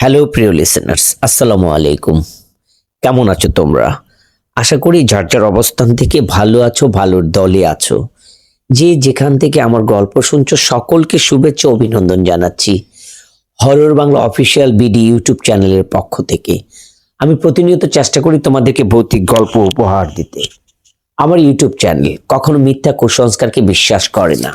Hello প্রিয় listeners আসসালামু আলাইকুম। কেমন আছো তোমরা? আশা করি যার যার অবস্থান থেকে ভালো আছো, ভালোর দলে আছো। যে যেখান থেকে আমার গল্প শুনছো, সকলকে শুভেচ্ছা, অভিনন্দন জানাচ্ছি। Horror Bangla official BD YouTube চ্যানেলের পক্ষ থেকে। আমি প্রতিনিয়ত চেষ্টা করি তোমাদেরকে ভৌতিক গল্প উপহার দিতে। আমার ইউটিউব চ্যানেল কখনো মিথ্যা কুসংস্কারকে বিশ্বাস করে না।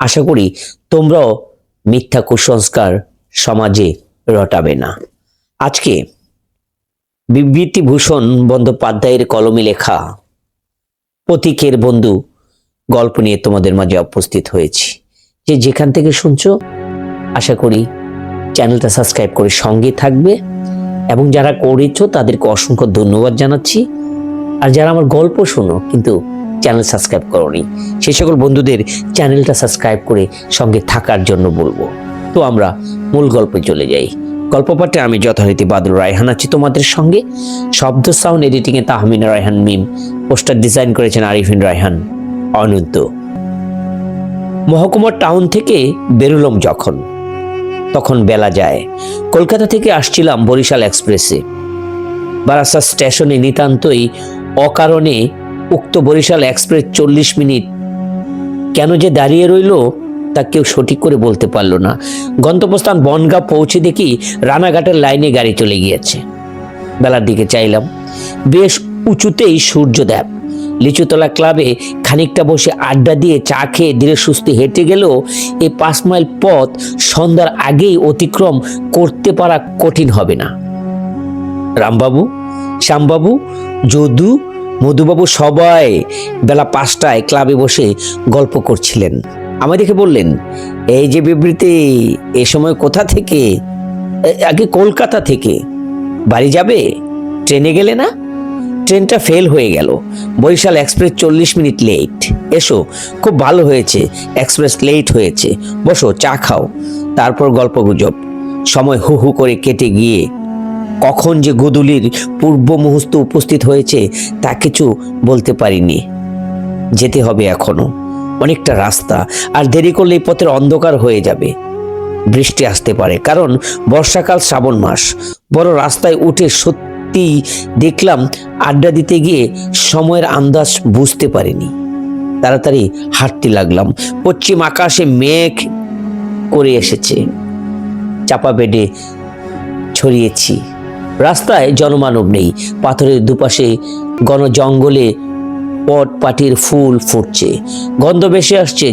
আশা করি তোমরাও মিথ্যা কুসংস্কার সমাজে রটাবে না। আজকে বিভূতিভূষণ বন্দ্যোপাধ্যায়ের কলমে লেখা প্রতীকের বন্ধু গল্প নিয়ে তোমাদের মাঝে উপস্থিত হয়েছি। যে যেখান থেকে শুনছো, আশা করি চ্যানেলটা সাবস্ক্রাইব করে সঙ্গে থাকবে এবং যারা করেছ তাদেরকে অসংখ্য ধন্যবাদ জানাচ্ছি। আর যারা আমার গল্প শোনো কিন্তু চ্যানেল সাবস্ক্রাইব করোনি সেই সকল বন্ধুদের চ্যানেলটা সাবস্ক্রাইব করে সঙ্গে থাকার জন্য বলব। তো আমরা মূল গল্পে চলে যাই। গল্প পাঠে আমি যথারীতি বাদুল রায়হান আছি তোমাদের সঙ্গে। শব্দ সাউন্ড এডিটিং এ তাহমিনা রায়হান মিম, পোস্টার ডিজাইন করেছেন আরিফিন রায়হান অনন্ত মহকুমার টাউন থেকে বেরুলম যখন। তখন বেলা যায়। কলকাতা থেকে আসছিলাম বরিশাল এক্সপ্রেসে। বারাসা স্টেশনে নিতান্তই অকারণে উক্ত বরিশাল এক্সপ্রেস চল্লিশ মিনিট। কেন যে দাঁড়িয়ে রইল তা কেউ সঠিক করে বলতে পারল না। গন্তব্যস্থান বনগাঁ পৌঁছে দেখি রানাঘাটের লাইনে গাড়ি চলে গিয়েছে। বেলার দিকে চাইলাম। বেশ উঁচুতেই সূর্যদেব লিচুতলা ক্লাবে খানিকটা বসে আড্ডা দিয়ে চা খেয়ে ধীরে সুস্থে হেঁটে গেলেও এই পাঁচ মাইল পথ সন্ধ্যার আগেই অতিক্রম করতে পারা কঠিন হবে না। রামবাবু, শ্যামবাবু, যদু, মধুবাবু সবাই বেলা পাঁচটায় ক্লাবে বসে গল্প করছিলেন। দেখে বললেন, এই যে বিবৃতি, এ সময় কোথা থেকে? আগে কলকাতা থেকে। বাড়ি যাবে? ট্রেনে গেলে না? ট্রেনটা ফেল হয়ে গেল। বরিশাল এক্সপ্রেস চল্লিশ মিনিট লেট। এসো, খুব ভালো হয়েছে। এক্সপ্রেস লেট হয়েছে। বসো, চা খাও। তারপর গল্প গুজব। সময় হু হু করে কেটে গিয়ে কখন যে গোদুলির পূর্ব মুহূর্ত উপস্থিত হয়েছে, তা কিছু বলতে পারিনি। যেতে হবে এখনও। অনেকটা রাস্তা আর দেরি করলে এই পথের অন্ধকার হয়ে যাবে। বৃষ্টি আসতে পারে, কারণ বর্ষাকাল শ্রাবণ মাস। বড় রাস্তায় উঠে সত্যি দেখলাম আড্ডা দিতে গিয়ে সময়ের আন্দাজ বুঝতে পারিনি। তাড়াতাড়ি হাঁটতে লাগলাম। পশ্চিম আকাশে মেঘ করে এসেছে। চাপা বেডে ছড়িয়েছি। রাস্তায় জনমানব নেই। পাথরের দুপাশে ঘন জঙ্গলে পট পাটির ফুল ফুটছে, গন্ধ ভেসে আসছে,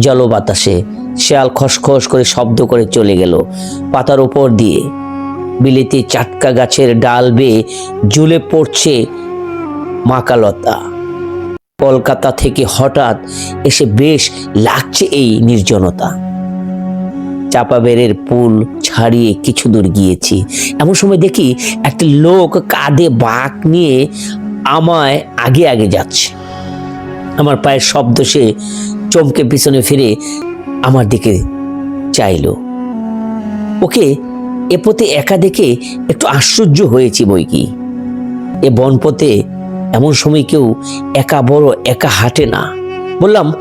জল বাতাসে। শেয়াল খসখস করে শব্দ করে চলে গেল পাতার উপর দিয়ে। বিলেতি চাটকা গাছের ডাল বেয়ে ঝুলে পড়ছে মাকালতা। কলকাতা থেকে হঠাৎ এসে বেশ লাগছে এই নির্জনতা। চাপা বেরের পুল ছাড়িয়ে কিছু দূর গিয়েছি। এমন সময় দেখি একটা লোক কাঁধে বাঁক নিয়ে আমায় আগে আগে যাচ্ছে। আমার পায়ের শব্দ সে চমকে পিছনে ফিরে আমার দিকে চাইলো। ওকে এ পথে একা দেখে একটু আশ্চর্য হয়েছি বই কি। এ বনপথে এমন সময় কেউ একা বড়, একা হাঁটে না। বললাম,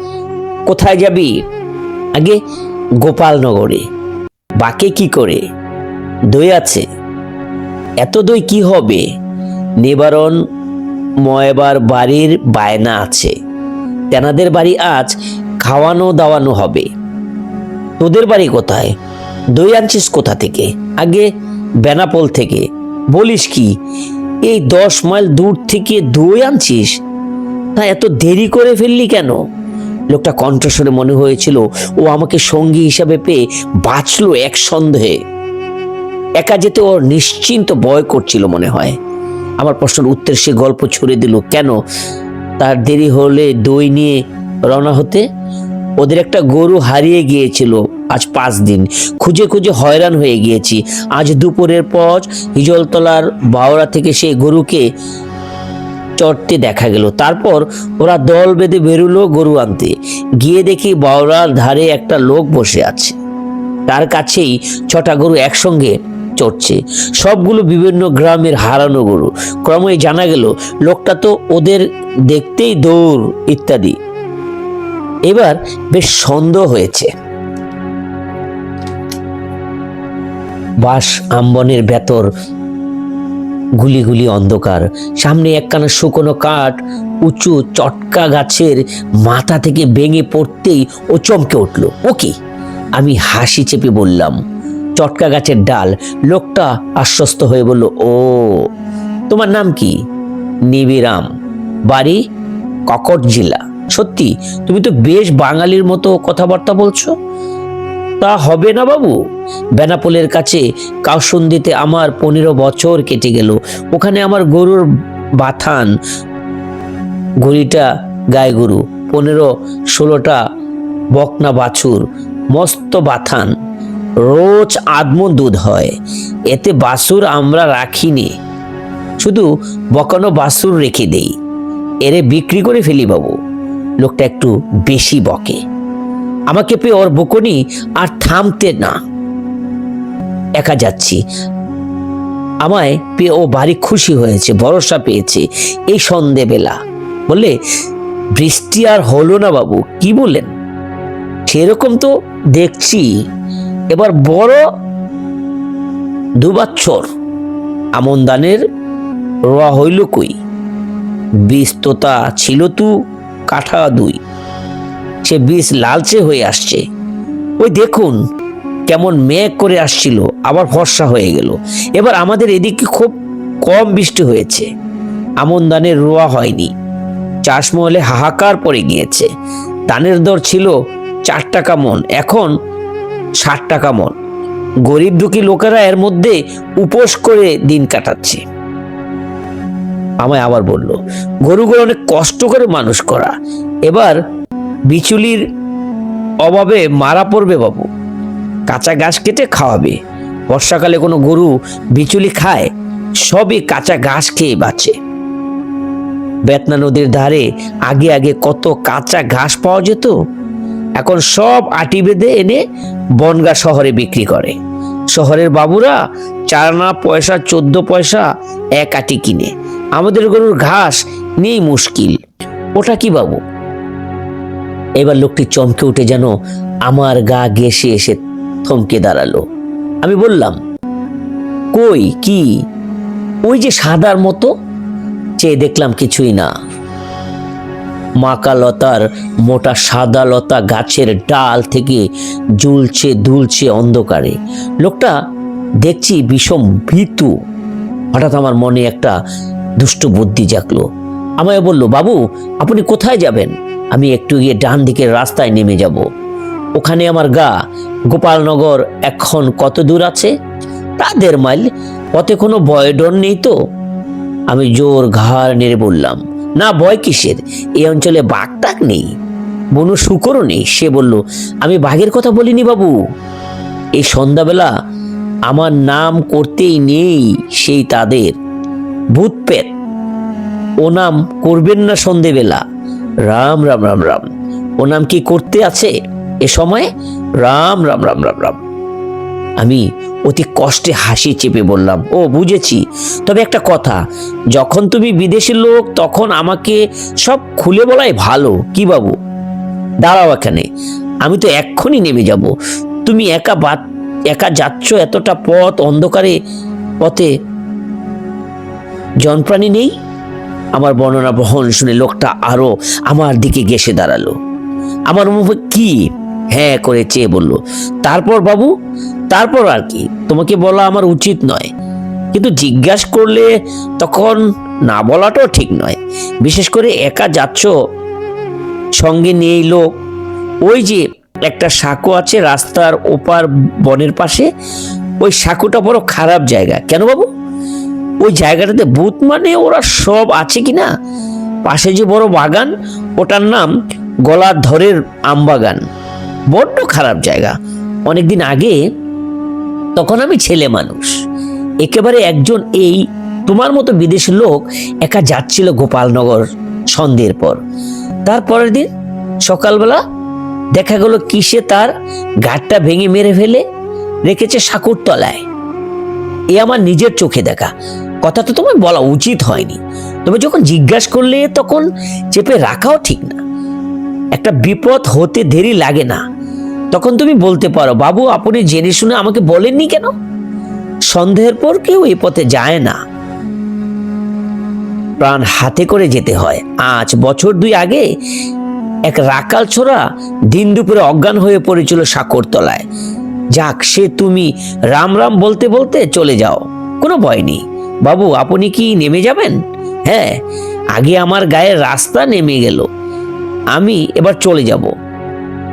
কোথায় যাবি? আগে গোপালনগরে। বাকে কি করে? দই আছে। এত দই কি হবে? নিবারণ ময়বার বাড়ির বায়না আছে। তেনাদের বাড়ি আজ খাওয়ানো দাওয়ানো হবে। তোদের বাড়ি কোথায়? দই আনছিস কোথা থেকে? আগে বেনাপোল থেকে। বলিস কি, এই দশ মাইল দূর থেকে দই আনছিস? তা এত দেরি করে ফেললি কেন? লোকটা কণ্ঠস্বরে মনে হয়েছিল, ও আমাকে সঙ্গী হিসাবে পেয়ে বাঁচলো এক সন্দেহে। একা যেতে ওর নিশ্চিন্ত ভয় করছিল মনে হয়। আমার প্রশ্নের উত্তর সে গল্প ছুড়ে দিল, কেন? তার দেরি হলে দই নিয়ে রওনা হতে? ওদের একটা গরু হারিয়ে গিয়েছিল আজ পাঁচ দিন। খুঁজে খুঁজে হয়রান হয়ে গিয়েছি। আজ দুপুরের পর হিজলতলার বাওড়া থেকে সেই গরুকে চড়তে দেখা গেল। তারপর ওরা দল বেঁধে বেরুলো গরু আনতে। গিয়ে দেখি বাওড়ার ধারে একটা লোক বসে আছে। তার কাছেই ছটা গরু একসঙ্গে চড়ছে। সবগুলো বিভিন্ন গ্রামের হারানো গরু। ক্রমে জানা গেল, লোকটা তো ওদের দেখতেই দৌড় ইত্যাদি। এবার বেশ সন্দেহ হয়েছে। বাস আম্বনের ভেতর গুলি গুলি অন্ধকার। সামনে একখানা শুকনো কাঠ উঁচু চটকা গাছের মাথা থেকে ভেঙে পড়তেই ও চমকে উঠল। ওকে আমি হাসি চেপে বললাম চটকা গাছের ডাল। লোকটা আশ্বস্ত হয়ে বলল, ও, তোমার নাম কি? নিবিরাম। বাড়ি ককট জেলা। সত্যি, তুমি তো বেশ বাঙালির মতো কথাবার্তা বলছো। তা হবে না বাবু। বেনাপোলের কাছে কাউসন্দিতে আমার পনেরো বছর কেটে গেল। ওখানে আমার গরুর বাথান। গড়িটা গায়ে গরু। পনেরো, ষোলোটা বকনা বাছুর। মস্ত বাথান। রোজ আদম দুধ হয়। এতে বাসুর আমরা রাখিনি। শুধু বকানো বাসুর রেখে দেই। এরে বিক্রি করে ফেলি বাবু। লোকটা একটু বেশি বকে। আমাকে পেয়ে ওর বকুনি আর থামতে না। একা যাচ্ছি। আমায় পেয়ে ও বাড়ি খুশি হয়েছে, ভরসা পেয়েছে। এই সন্ধেবেলা। বললে, বৃষ্টি আর হলো না বাবু, কি বললেন? সেরকম তো দেখছি। এবার বড় দুবাচ্ছর আমন দানের রোয়া হইল কই? বীজ তোতা ছিল তু কাঠা দুই। সে বীজ লালচে হয়ে আসছে। ওই দেখুন কেমন মেঘ করে আসছিল, আবার ফর্সা হয়ে গেল। এবার আমাদের এদিকে খুব কম বৃষ্টি হয়েছে। আমন ধানের রোয়া হয়নি। চাষমহলে হাহাকার পড়ে গিয়েছে। ধানের দর ছিল চার টাকা মন। এখন ষাট টাকা মন। গরিব দুঃখী লোকেরা এর মধ্যে উপোস করে দিন কাটাচ্ছে। আমায় আবার বলল, গরুগুলো অনেক কষ্ট করে মানুষ করা। এবার বিচুলির অভাবে মারা পড়বে বাবু। কাঁচা ঘাস কেটে খাওয়াবে। বর্ষাকালে কোনো গরু বিচুলি খায়, সবই কাঁচা ঘাস খেয়ে বাঁচে। বেতনা নদীর ধারে আগে আগে কত কাঁচা ঘাস পাওয়া যেত। এখন সব আটি বেঁধে এনে বনগা শহরে বিক্রি করে। শহরের বাবুরা চার আনা পয়সা, চোদ্দ পয়সা, এক আটি কিনে। আমাদের গরুর ঘাস নেই মুশকিল। ওটা কি বাবু? এবার লোকটি চমকে উঠে যেন আমার গা ঘেসে এসে থমকে দাঁড়াল। আমি বললাম, কই, কি? ওই যে সাদার মতো? চেয়ে দেখলাম কিছুই না। মাকা লতার মোটা সাদা লতা গাছের ডাল থেকে ঝুলছে দুলছে অন্ধকারে। লোকটা দেখছি বিষম ভীতু। হঠাৎ আমার মনে একটা দুষ্ট বুদ্ধি জাগলো। আমায় বলল, বাবু, আপনি কোথায় যাবেন? আমি একটু গিয়ে ডান দিকের রাস্তায় নেমে যাব। ওখানে আমার গা। গোপালনগর এখন কত দূর আছে? তা দেড় মাইল। পথে কোনো ভয় ডর নেই তো? আমি জোর ঘাড় নেড়ে বললাম না ভয় কিসের? এই অঞ্চলে বাঘ টাক নেই। বনু শুকরও নেই। সে বলল, আমি বাঘের কথা বলিনি বাবু। এই সন্ধ্যাবেলা আমার নাম করতেই নেই সেই তাদের। ভূত পেট ও নাম করবেন না সন্ধেবেলা। রাম রাম রাম রাম। ও নাম কি করতে আছে? এ সময়? রাম রাম রাম রাম রাম। আমি অতি কষ্টে হাসি চেপে বললাম, ও, বুঝেছি। তবে একটা কথা, যখন তুমি বিদেশের লোক, তখন আমাকে সব খুলে বলাই ভালো। কি বাবু? দাঁড়াও এখানে, আমি তো এক্ষুনি নেমে যাব। তুমি একা বাদ একা যাচ্ছ এতটা পথ, অন্ধকারে পথে জনপ্রাণী নেই? আমার বর্ণনা বহন শুনে লোকটা আরও আমার দিকে গেসে দাঁড়াল। আমার মুখে কি হ্যাঁ করে চেয়ে বলল, তারপর বাবু তারপর আর কি? তোমাকে বলা আমার উচিত নয়। কিন্তু জিজ্ঞাসা করলে তখন না বলাটাও ঠিক নয়। বিশেষ করে একা যাচ্ছ, সঙ্গে নেই লোক ওই যে একটা সাঁকো আছে রাস্তার ওপার বনের পাশে, ওই সাঁকোটা বড় খারাপ জায়গা। কেন বাবু? ওই জায়গাটাতে ভূত মানে ওরা সব আছে কি না? পাশে যে বড় বাগান, ওটার নাম গলার ধরের আমবাগান। বড্ড খারাপ জায়গা। অনেকদিন আগে তখন আমি ছেলে মানুষ। একেবারে একজন এই তোমার মতো বিদেশি লোক একা যাচ্ছিল গোপালনগর সন্ধ্যের পর। তারপরের দিন সকালবেলা দেখা গেল কিসে তার ঘাটটা ভেঙে মেরে ফেলে রেখেছে সাকুর তলায় এ আমার নিজের চোখে দেখা। কথা তো তোমায় বলা উচিত হয়নি। তবে যখন জিজ্ঞাসা করলে তখন চেপে রাখাও ঠিক না। একটা বিপদ হতে দেরি লাগে না। তখন তুমি বলতে পারো, বাবু, আপনি জেনে শুনে আমাকে বলেননি কেন? সন্দেহের পর কেউ এই পথে যায় না। প্রাণ হাতে করে যেতে হয়। আজ বছর দুই আগে এক রাকাল ছোড়া দিন দুপুরে অজ্ঞান হয়ে পড়েছিল সাকরতলায় যাক, সে তুমি রাম রাম বলতে বলতে চলে যাও। কোনো ভয় নেই। বাবু, আপনি কি নেমে যাবেন? হ্যাঁ আগে আমার গায়ে রাস্তা নেমে গেল। আমি এবার চলে যাব।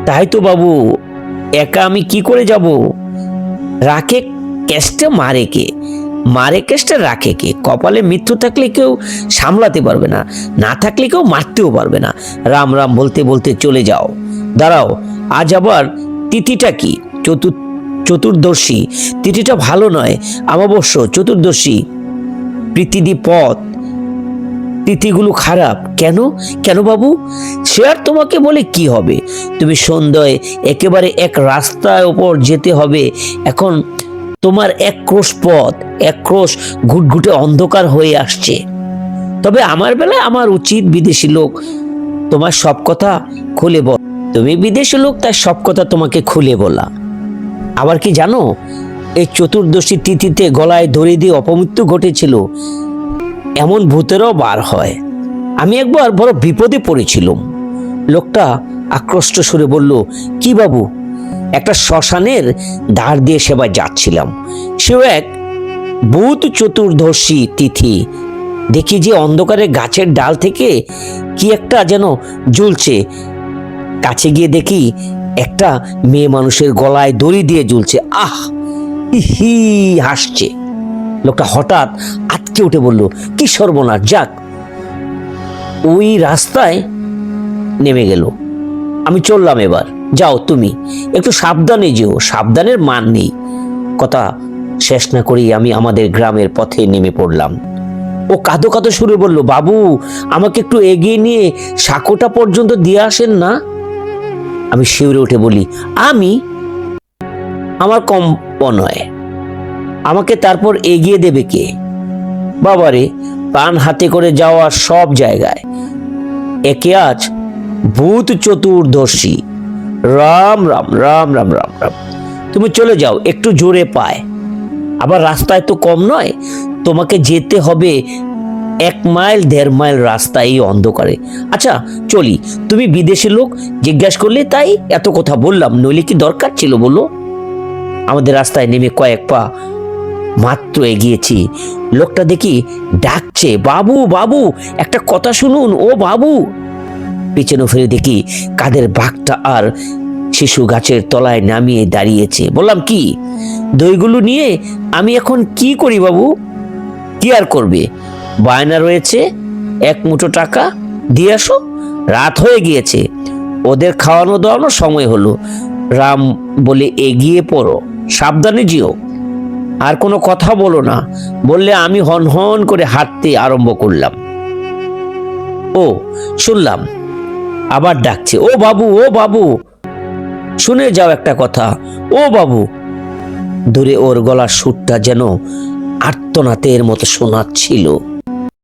তাই তো বাবু একা আমি কি করে যাব? রাখে কেসটা মারে কে? মারে কেসটা রাখে কে? কপালে মৃত্যু থাকলে কেউ সামলাতে পারবে না না থাকলে কেউ মারতেও পারবে না। রাম রাম বলতে বলতে চলে যাও। দাঁড়াও, আজ আবার তিথিটা কি? চতুর, চতুর্দশী। তিথিটা ভালো নয় আমাবস্য চতুর্দশী। প্রীতিদি পথ তিথিগুলো খারাপ। কেন? কেন বাবু? সে আর তোমাকে বলে কি হবে? তুমি সন্ধ্যায় একেবারে এক রাস্তার ওপর যেতে হবে। এখন তোমার এক ক্রোশ পথ এক ক্রোশ ঘুটঘুটে অন্ধকার হয়ে আসছে। তবে আমার বেলায় আমার উচিত বিদেশি লোক তোমার সব কথা খুলে বল। তুমি বিদেশি লোক তার সব কথা তোমাকে খুলে বলা। আবার কি জানো? এই চতুর্দশী তিথিতে গলায় দড়ি দিয়ে অপমৃত্যু ঘটেছিল। এমন ভূতেরও বার হয়। আমি একবার বড় বিপদে পড়েছিলাম। লোকটা আক্রষ্ট সুরে বলল, কি বাবু, একটা শ্মশানের ধার দিয়ে সেবায় যাচ্ছিলাম। সেও এক ভূত চতুর্দশী তিথি। দেখি যে অন্ধকারে গাছের ডাল থেকে কি একটা যেন ঝুলছে কাছে গিয়ে দেখি একটা মেয়ে মানুষের গলায় দড়ি দিয়ে ঝুলছে আহ হি, হাসছে। লোকটা হঠাৎ আটকে উঠে বলল, কি সর্বনাশ, যাক। ওই রাস্তায় নেমে গেল। আমি চললাম এবার, যাও তুমি, একটু সাবধানে যেও, সাবধানের মান নেই। কথা শেষ না করেই আমি আমাদের গ্রামের পথে নেমে পড়লাম। ও কাঁদো কাঁদো সুরে বলল, বাবু, আমাকে একটু এগিয়ে নিয়ে সাঁকোটা পর্যন্ত দিয়ে আসেন না? আমি শিউরে উঠে বলি, আমি? আমার কম নয়। আমাকে তারপর এগিয়ে দেবে কে? বাবারে, প্রাণ হাতে করে যাওয়া সব জায়গায়। একে আজ ভূত চতুর্দশী। রাম রাম রাম রাম রাম রাম। তুমি চলে যাও, একটু জোরে পায়। আবার রাস্তায় তো কম নয়, তোমাকে যেতে হবে এক মাইল, দেড় মাইল রাস্তা এই অন্ধকারে। আচ্ছা চলি, তুমি বিদেশি লোক, জিজ্ঞাসা করলে তাই এত কথা বললাম, নইলে কি দরকার ছিল বলো? আমাদের রাস্তায় নেমে কয়েক পা মাত্র এগিয়েছি। লোকটা দেখি ডাকছে, বাবু বাবু, একটা কথা শুনুন, ও বাবু। পিছনে ফিরে দেখি কাদের বাঘটা আর শিশু গাছের তলায় নামিয়ে দাঁড়িয়েছে। বললাম, কি? দইগুলো নিয়ে আমি এখন কি করি বাবু? কি আর করবে? বায়না রয়েছে, এক মুঠো টাকা, দিয়ে আসো, রাত হয়ে গিয়েছে। ওদের খাওয়ানো দাওয়ানোর সময় হলো। রাম বলে, এগিয়ে পড়ো, সাবধানে যেও। আর কোনো কথা বলো না। বললে আমি হন হন করে হাঁটতে আরম্ভ করলাম। ও, শুনলাম। আবার ডাকছে, ও বাবু ও বাবু! শুনে যাও একটা কথা। ও বাবু! দূরে ওর গলার সুরটা যেন আর্তনাতের মতো শোনাচ্ছিল।